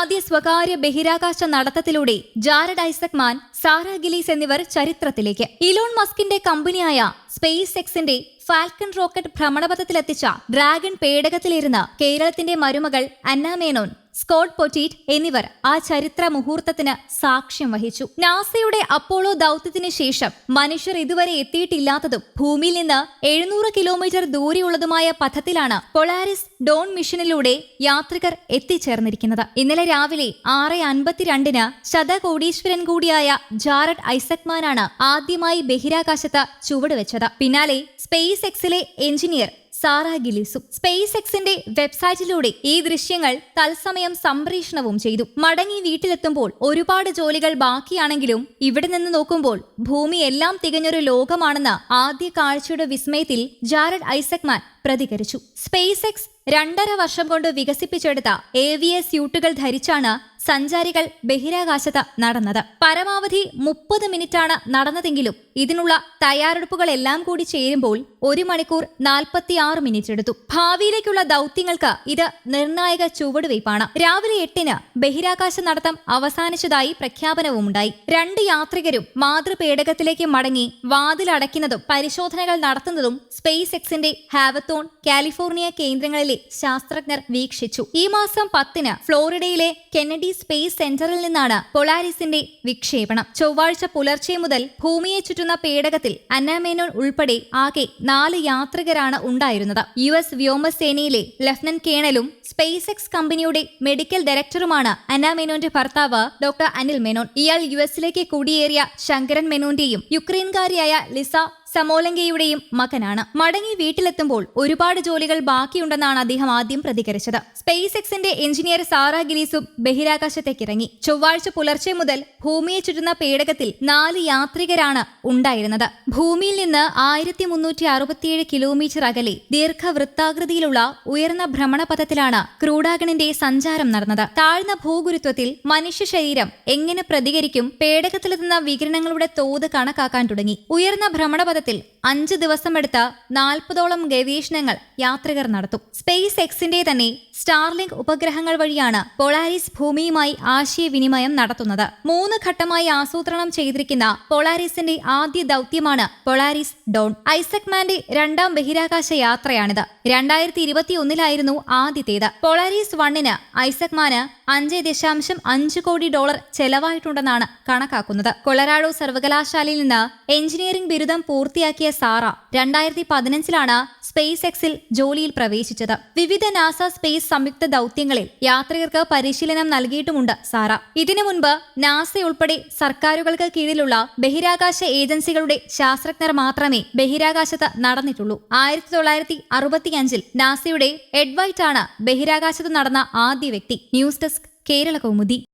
ആദ്യ സ്വകാര്യ ബഹിരാകാശ നടത്തത്തിലൂടെ Jared Isaacman Sarah Gillis എന്നിവർ ചരിത്രത്തിലേക്ക്. ഇലോൺ മസ്കിന്റെ കമ്പനിയായ സ്പേസ് എക്സിന്റെ ഫാൽക്കൺ റോക്കറ്റ് ഭ്രമണപഥത്തിലെത്തിച്ച ഡ്രാഗൺ പേടകത്തിലിരുന്ന് കേരളത്തിന്റെ മരുമകൾ അന്ന മേനോൻ സ്കോട്ട് പൊറ്റീറ്റ് എന്നിവർ ആ ചരിത്ര മുഹൂർത്തത്തിന് സാക്ഷ്യം വഹിച്ചു. നാസയുടെ അപ്പോളോ ദൗത്യത്തിന് ശേഷം മനുഷ്യർ ഇതുവരെ എത്തിയിട്ടില്ലാത്തതും ഭൂമിയിൽ നിന്ന് എഴുന്നൂറ് കിലോമീറ്റർ ദൂരെയുള്ളതുമായ പഥത്തിലാണ് പൊളാരിസ് ഡോൺ മിഷനിലൂടെ യാത്രികർ എത്തിച്ചേർന്നിരിക്കുന്നത്. ഇന്നലെ രാവിലെ ആറ് അൻപത്തിരണ്ടിന് ശതകോടീശ്വരൻ കൂടിയായ ജാറഡ് ഐസക്മാനാണ് ആദ്യമായി ബഹിരാകാശത്ത് ചുവടുവെച്ചത്. പിന്നാലെ സ്പേസ് എക്സിലെ എഞ്ചിനീയർ സാറ ഗിലിസും. സ്പേസ് എക്സിന്റെ വെബ്സൈറ്റിലൂടെ ഈ ദൃശ്യങ്ങൾ തത്സമയം സംപ്രേഷണവും ചെയ്തു. മടങ്ങി വീട്ടിലെത്തുമ്പോൾ ഒരുപാട് ജോലികൾ ബാക്കിയാണെങ്കിലും ഇവിടെ നിന്ന് നോക്കുമ്പോൾ ഭൂമി എല്ലാം തികഞ്ഞൊരു ലോകമാണെന്ന ആദ്യ കാഴ്ചയുടെ വിസ്മയത്തിൽ ജാരഡ് ഐസക്മാൻ പ്രതികരിച്ചു. സ്പേസ് എക്സ് രണ്ടര വർഷം കൊണ്ട് വികസിപ്പിച്ചെടുത്ത എ സ്യൂട്ടുകൾ ധരിച്ചാണ് സഞ്ചാരികൾ ബഹിരാകാശത്ത് നടന്നത്. പരമാവധി മുപ്പത് മിനിറ്റാണ് നടന്നതെങ്കിലും ഇതിനുള്ള തയ്യാറെടുപ്പുകളെല്ലാം കൂടി ചേരുമ്പോൾ ഒരു മണിക്കൂർ നാൽപ്പത്തിയാറ് മിനിറ്റ് എടുത്തു. ഭാവിയിലേക്കുള്ള ദൗത്യങ്ങൾക്ക് ഇത് നിർണായക ചുവടുവയ്പ്പാണ്. രാവിലെ എട്ടിന് ബഹിരാകാശ നടത്തം അവസാനിച്ചതായി പ്രഖ്യാപനവും ഉണ്ടായി. രണ്ട് യാത്രികരും മാതൃപേടകത്തിലേക്ക് മടങ്ങി വാതിലടയ്ക്കുന്നതും പരിശോധനകൾ നടത്തുന്നതും സ്പേസ് എക്സിന്റെ ഹാവത്തോൺ കാലിഫോർണിയ കേന്ദ്രങ്ങളിലെ ശാസ്ത്രജ്ഞർ വീക്ഷിച്ചു. ഈ മാസം പത്തിന് ഫ്ലോറിഡയിലെ കെന്നഡി സ്പേസ് സെന്ററിൽ നിന്നാണ് പൊളാരിസിന്റെ വിക്ഷേപണം. ചൊവ്വാഴ്ച പുലർച്ചെ മുതൽ ഭൂമിയെ ചുറ്റുന്ന പേടകത്തിൽ അന്നാമേനോൻ ഉൾപ്പെടെ ആകെ നാല് യാത്രികരാണ് ഉണ്ടായിരുന്നത്. യു എസ് വ്യോമസേനയിലെ ലഫ്റ്റനന്റ് കേണലും സ്പേസ് എക്സ് കമ്പനിയുടെ മെഡിക്കൽ ഡയറക്ടറുമാണ് അന്നാമേനോന്റെ ഭർത്താവ് ഡോക്ടർ അനിൽ മേനോൻ. ഇയാൾ യു എസിലേക്ക് കുടിയേറിയ ശങ്കരൻ മേനോന്റെയും യുക്രൈൻകാരിയായ ലിസ സമോലങ്കയുടെയും മകനാണ്. മടങ്ങി വീട്ടിലെത്തുമ്പോൾ ഒരുപാട് ജോലികൾ ബാക്കിയുണ്ടെന്നാണ് അദ്ദേഹം ആദ്യം പ്രതികരിച്ചത്. സ്പേസ് എക്സിന്റെ എഞ്ചിനീയർ സാറ ഗിരീസും ബഹിരാകാശത്തേക്കിറങ്ങി. ചൊവ്വാഴ്ച പുലർച്ചെ മുതൽ ഭൂമിയെ ചുറ്റുന്ന പേടകത്തിൽ നാല് യാത്രികരാണ് ഉണ്ടായിരുന്നത്. ഭൂമിയിൽ നിന്ന് ആയിരത്തി മുന്നൂറ്റി അറുപത്തിയേഴ് കിലോമീറ്റർ അകലെ ദീർഘവൃത്താകൃതിയിലുള്ള ഉയർന്ന ഭ്രമണപഥത്തിലാണ് ക്രൂഡാഗണിന്റെ സഞ്ചാരം നടന്നത്. താഴ്ന്ന ഭൂഗുരുത്വത്തിൽ മനുഷ്യ ശരീരം എങ്ങനെ പ്രതികരിക്കും പേടകത്തിലെത്തുന്ന വികിരണങ്ങളുടെ തോത് കണക്കാക്കാൻ തുടങ്ങി. ഉയർന്ന ഭ്രമണപഥ Acuérdate, അഞ്ച് ദിവസമെടുത്ത് നാൽപ്പതോളം ഗവേഷണങ്ങൾ യാത്രികർ നടത്തും. സ്പേസ് എക്സിന്റെ തന്നെ സ്റ്റാർലിങ്ക് ഉപഗ്രഹങ്ങൾ വഴിയാണ് പൊളാരിസ് ഭൂമിയുമായി ആശയവിനിമയം നടത്തുന്നത്. മൂന്ന് ഘട്ടമായി ആസൂത്രണം ചെയ്തിരിക്കുന്ന പൊളാരിസിന്റെ ആദ്യ ദൗത്യമാണ് പൊളാരിസ് ഡോൺ. ഐസക്മാന്റെ രണ്ടാം ബഹിരാകാശ യാത്രയാണിത്. രണ്ടായിരത്തി ഇരുപത്തി ഒന്നിലായിരുന്നു ആദ്യത്തേത്. പൊളാരിസ് വണ്ണിന് ഐസക്മാന് അഞ്ച് ദശാംശം അഞ്ച് കോടി ഡോളർ ചെലവായിട്ടുണ്ടെന്നാണ് കണക്കാക്കുന്നത്. കൊളറാഡോ സർവകലാശാലയിൽ നിന്ന് എഞ്ചിനീയറിംഗ് ബിരുദം പൂർത്തിയാക്കിയ സാറ രണ്ടായിരത്തി പതിനഞ്ചിലാണ് സ്പേസ് എക്സിൽ ജോലിയിൽ പ്രവേശിച്ചത്. വിവിധ നാസ സ്പേസ് സംയുക്ത ദൗത്യങ്ങളിൽ യാത്രികർക്ക് പരിശീലനം നൽകിയിട്ടുമുണ്ട് സാറ. ഇതിനു മുൻപ് നാസ ഉൾപ്പെടെ സർക്കാരുകൾക്ക് കീഴിലുള്ള ബഹിരാകാശ ഏജൻസികളുടെ ശാസ്ത്രജ്ഞർ മാത്രമേ ബഹിരാകാശത്ത് നടന്നിട്ടുള്ളൂ. ആയിരത്തി തൊള്ളായിരത്തി അറുപത്തിയഞ്ചിൽ നാസയുടെ എഡ്വൈറ്റ് ആണ് ബഹിരാകാശത്ത് നടന്ന ആദ്യ വ്യക്തി. News desk Kerala Kaumudi